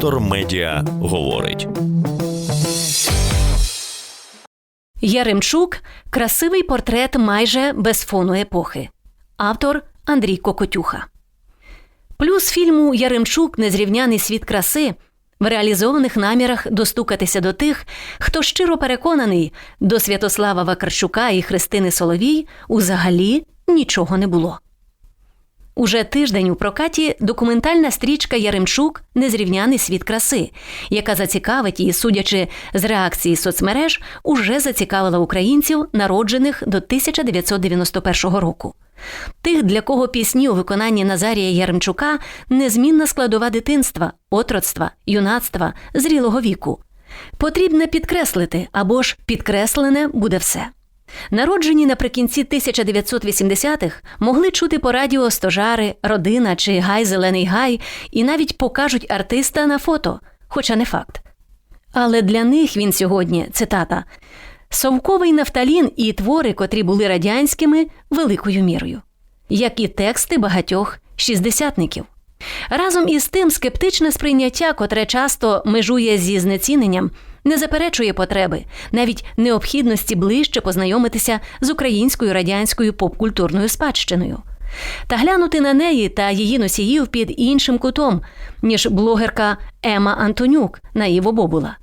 Вектор Медіа говорить. Яремчук красивий портрет майже без фону епохи. Автор Андрій Кокотюха. Плюс фільму Яремчук Незрівняний світ краси в реалізованих намірах достукатися до тих, хто щиро переконаний, до Святослава Вакарчука і Христини Соловій узагалі нічого не було. Уже тиждень у прокаті документальна стрічка Яремчук Незрівняний світ краси, яка зацікавить і, судячи з реакції соцмереж, уже зацікавила українців, народжених до 1991 року. Тих, для кого пісні у виконанні Назарія Яремчука незмінна складова дитинства, отроцтва, юнацтва, зрілого віку. Потрібно підкреслити або ж підкреслене буде все. Народжені наприкінці 1980-х могли чути по радіо стожари, родина чи гай Зелений Гай і навіть покажуть артиста на фото, хоча не факт. Але для них він сьогодні цитата совковий нафталін і твори, котрі були радянськими, великою мірою, як і тексти багатьох шістдесятників. Разом із тим, скептичне сприйняття, котре часто межує зі знеціненням, не заперечує потреби, навіть необхідності ближче познайомитися з українською радянською попкультурною спадщиною. Та глянути на неї та її носіїв під іншим кутом, ніж блогерка Ема Антонюк на Бобула.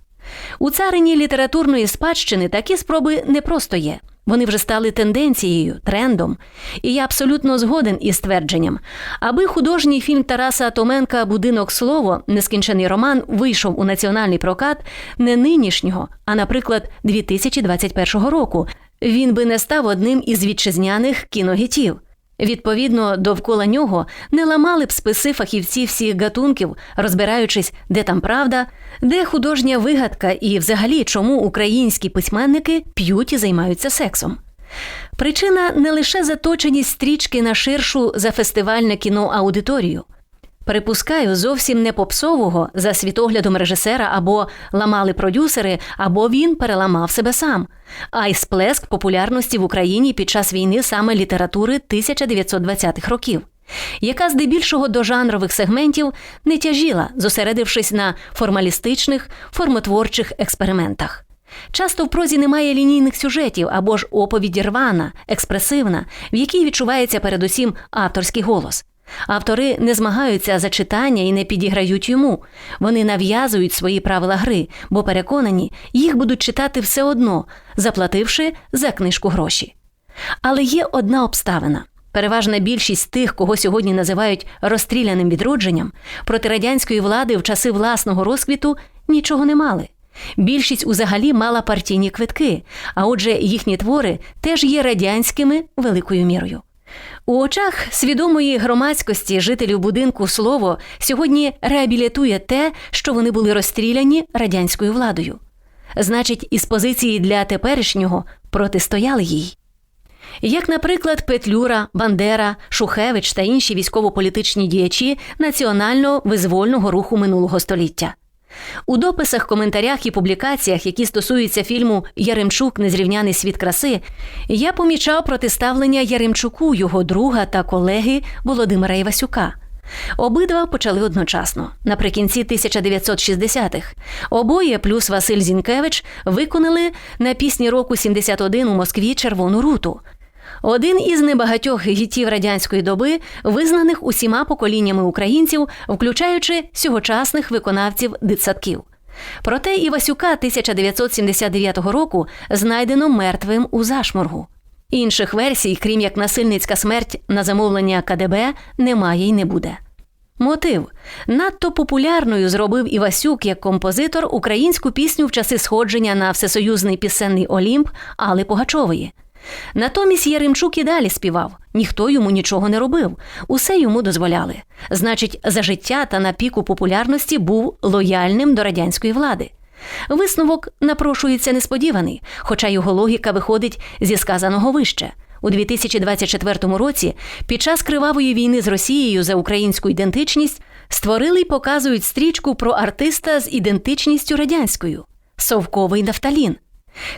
У царині літературної спадщини такі спроби не просто є. Вони вже стали тенденцією, трендом. І я абсолютно згоден із твердженням. Аби художній фільм Тараса Томенка Будинок слово, нескінчений роман вийшов у національний прокат не нинішнього, а, наприклад, 2021 року. Він би не став одним із вітчизняних кіногітів. Відповідно, довкола нього не ламали б списи фахівці всіх гатунків, розбираючись, де там правда, де художня вигадка і, взагалі, чому українські письменники п'ють і займаються сексом. Причина не лише заточеність стрічки на ширшу за фестивальне кіно аудиторію. Припускаю, зовсім не попсового за світоглядом режисера або ламали продюсери, або він переламав себе сам, а й сплеск популярності в Україні під час війни саме літератури 1920-х років, яка здебільшого до жанрових сегментів не тяжіла, зосередившись на формалістичних, формотворчих експериментах. Часто в прозі немає лінійних сюжетів або ж оповіді рвана, експресивна, в якій відчувається передусім авторський голос. Автори не змагаються за читання і не підіграють йому. Вони нав'язують свої правила гри, бо переконані, їх будуть читати все одно, заплативши за книжку гроші. Але є одна обставина. Переважна більшість тих, кого сьогодні називають розстріляним відродженням, проти радянської влади в часи власного розквіту нічого не мали. Більшість узагалі мала партійні квитки, а отже, їхні твори теж є радянськими великою мірою. У очах свідомої громадськості жителів будинку слово сьогодні реабілітує те, що вони були розстріляні радянською владою. Значить, із позиції для теперішнього протистояли їй. Як, наприклад, Петлюра, Бандера, Шухевич та інші військово-політичні діячі національно визвольного руху минулого століття. У дописах, коментарях і публікаціях, які стосуються фільму Яремчук Незрівняний світ краси, я помічав протиставлення Яремчуку, його друга та колеги Володимира Івасюка. Обидва почали одночасно, наприкінці 1960-х. Обоє, плюс Василь Зінкевич, виконали на пісні року 71 у Москві Червону руту. Один із небагатьох гітів радянської доби, визнаних усіма поколіннями українців, включаючи сьогочасних виконавців дитсадків. Проте Івасюка 1979 року знайдено мертвим у зашморгу. Інших версій, крім як насильницька смерть на замовлення КДБ, немає й не буде. Мотив надто популярною зробив Івасюк як композитор українську пісню в часи сходження на всесоюзний пісенний Олімп Али Погачової. Натомість Яремчук і далі співав, ніхто йому нічого не робив, усе йому дозволяли. Значить, за життя та на піку популярності був лояльним до радянської влади. Висновок напрошується несподіваний, хоча його логіка виходить зі сказаного вище. У 2024 році, під час кривавої війни з Росією за українську ідентичність, створили й показують стрічку про артиста з ідентичністю радянською совковий нафталін.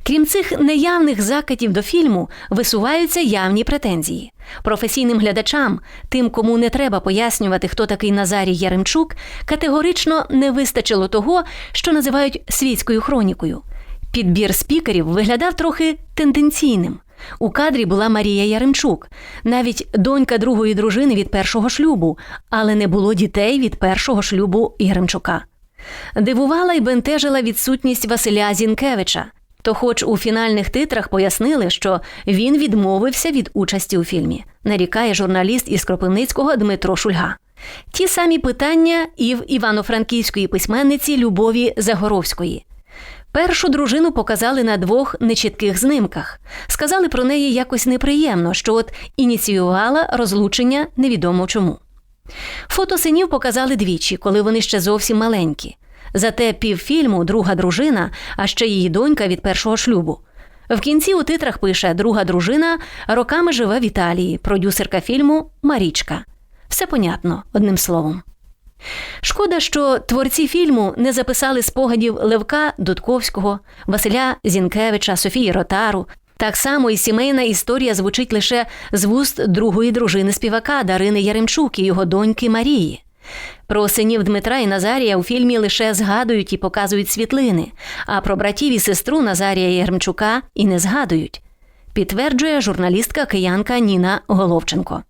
Крім цих неявних закидів до фільму, висуваються явні претензії. Професійним глядачам, тим, кому не треба пояснювати, хто такий Назарій Яремчук, категорично не вистачило того, що називають світською хронікою. Підбір спікерів виглядав трохи тенденційним. У кадрі була Марія Яремчук, навіть донька другої дружини від першого шлюбу, але не було дітей від першого шлюбу Яремчука. Дивувала й бентежила відсутність Василя Зінкевича. То, хоч у фінальних титрах пояснили, що він відмовився від участі у фільмі, нарікає журналіст із Кропивницького Дмитро Шульга. Ті самі питання і в івано-франківської письменниці Любові Загоровської. Першу дружину показали на двох нечітких знимках. Сказали про неї якось неприємно, що от ініціювала розлучення невідомо чому. Фото синів показали двічі, коли вони ще зовсім маленькі. Зате півфільму друга дружина, а ще її донька від першого шлюбу. В кінці у титрах пише друга дружина роками живе в Італії, продюсерка фільму Марічка. Все понятно, одним словом. Шкода, що творці фільму не записали спогадів Левка Дудковського, Василя Зінкевича, Софії Ротару. Так само і сімейна історія звучить лише з вуст другої дружини співака Дарини Яремчук і його доньки Марії. Про синів Дмитра і Назарія у фільмі лише згадують і показують світлини, а про братів і сестру Назарія Яремчука і не згадують, підтверджує журналістка киянка Ніна Головченко.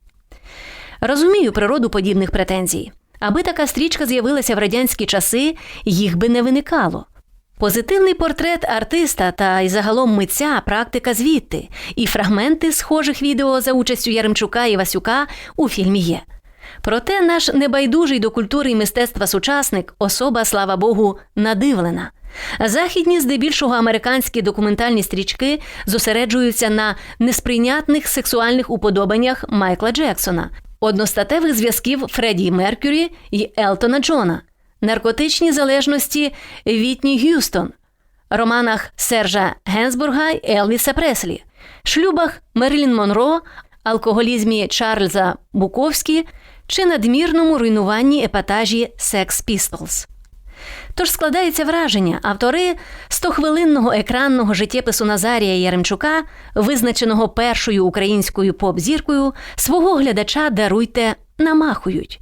Розумію природу подібних претензій. Аби така стрічка з'явилася в радянські часи, їх би не виникало. Позитивний портрет артиста та й загалом митця практика звідти, і фрагменти схожих відео за участю Яремчука і Васюка у фільмі є. Проте наш небайдужий до культури і мистецтва сучасник особа, слава Богу, надивлена. Західні, здебільшого американські документальні стрічки зосереджуються на несприйнятних сексуальних уподобаннях Майкла Джексона, одностатевих зв'язків Фредді Меркюрі і Елтона Джона, наркотичній залежності Вітні Г'юстон, романах Сержа Генсбурга й Елвіса Преслі, шлюбах Мерлін Монро, алкоголізмі Чарльза Буковські чи надмірному руйнуванні епатажі Sex Pistols. Тож складається враження, автори стохвилинного екранного життєпису Назарія Яремчука, визначеного першою українською поп-зіркою, свого глядача даруйте намахують.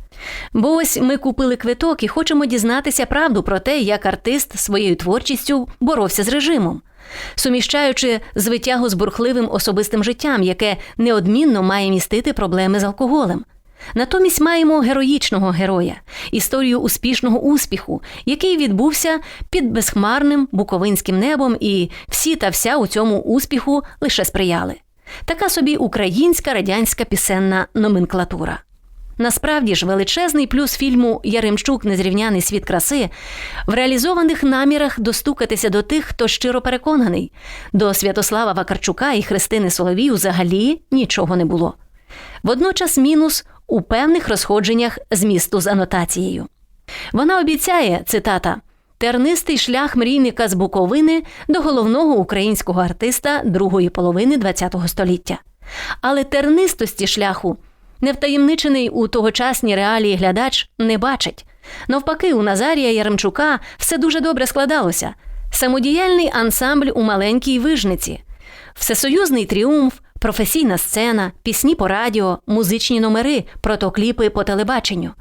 Бо ось ми купили квиток і хочемо дізнатися правду про те, як артист своєю творчістю боровся з режимом, суміщаючи звитягу з бурхливим особистим життям, яке неодмінно має містити проблеми з алкоголем. Натомість маємо героїчного героя, історію успішного успіху, який відбувся під безхмарним буковинським небом, і всі та вся у цьому успіху лише сприяли. Така собі українська радянська пісенна номенклатура. Насправді ж, величезний плюс фільму Яремчук Незрівняний світ краси в реалізованих намірах достукатися до тих, хто щиро переконаний. До Святослава Вакарчука і Христини Соловій взагалі нічого не було. Водночас мінус у певних розходженнях змісту з анотацією. Вона обіцяє цитата. Тернистий шлях мрійника з Буковини до головного українського артиста другої половини ХХ століття. Але тернистості шляху невтаємничений у тогочасні реалії глядач не бачить. Навпаки, у Назарія Яремчука все дуже добре складалося. Самодіяльний ансамбль у маленькій вижниці, всесоюзний тріумф, професійна сцена, пісні по радіо, музичні номери, протокліпи по телебаченню.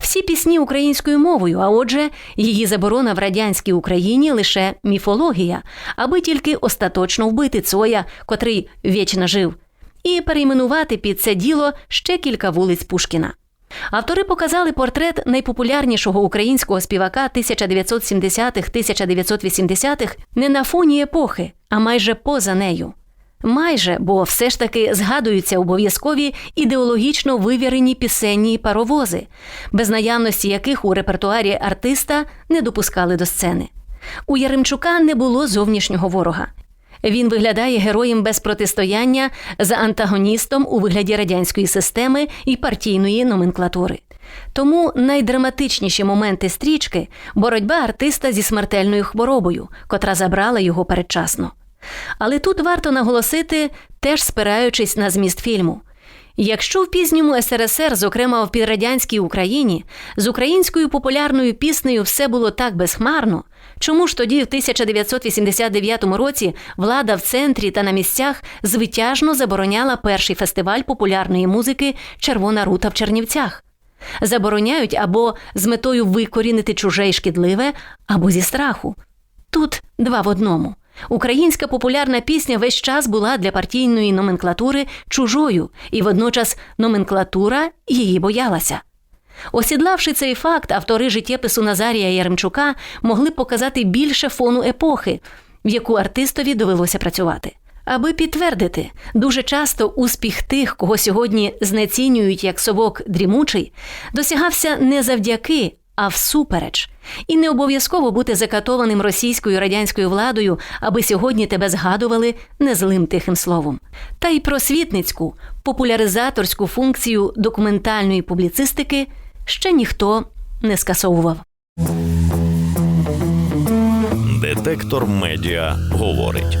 Всі пісні українською мовою, а отже, її заборона в радянській Україні лише міфологія, аби тільки остаточно вбити Цоя, котрий вічно жив, і перейменувати під це діло ще кілька вулиць Пушкіна. Автори показали портрет найпопулярнішого українського співака 1970-х-1980-х не на фоні епохи, а майже поза нею. Майже, бо все ж таки згадуються обов'язкові ідеологічно вивірені пісенні паровози, без наявності яких у репертуарі артиста не допускали до сцени. У Яремчука не було зовнішнього ворога. Він виглядає героєм без протистояння за антагоністом у вигляді радянської системи і партійної номенклатури. Тому найдраматичніші моменти стрічки боротьба артиста зі смертельною хворобою, котра забрала його передчасно. Але тут варто наголосити, теж спираючись на зміст фільму. Якщо в пізньому СРСР, зокрема в підрадянській Україні, з українською популярною піснею все було так безхмарно, Чому ж тоді, в 1989 році, влада в центрі та на місцях звитяжно забороняла перший фестиваль популярної музики Червона рута в Чернівцях? Забороняють або з метою викорінити чуже й шкідливе, або зі страху. Тут два в одному. Українська популярна пісня весь час була для партійної номенклатури чужою, і водночас номенклатура її боялася. Осідлавши цей факт, автори життєпису Назарія Яремчука могли показати більше фону епохи, в яку артистові довелося працювати. Аби підтвердити, дуже часто успіх тих, кого сьогодні знецінюють як совок дрімучий, досягався не завдяки, а всупереч. І не обов'язково бути закатованим російською радянською владою, аби сьогодні тебе згадували незлим тихим словом. Та й просвітницьку, популяризаторську функцію документальної публіцистики ще ніхто не скасовував. Детектор медіа говорить.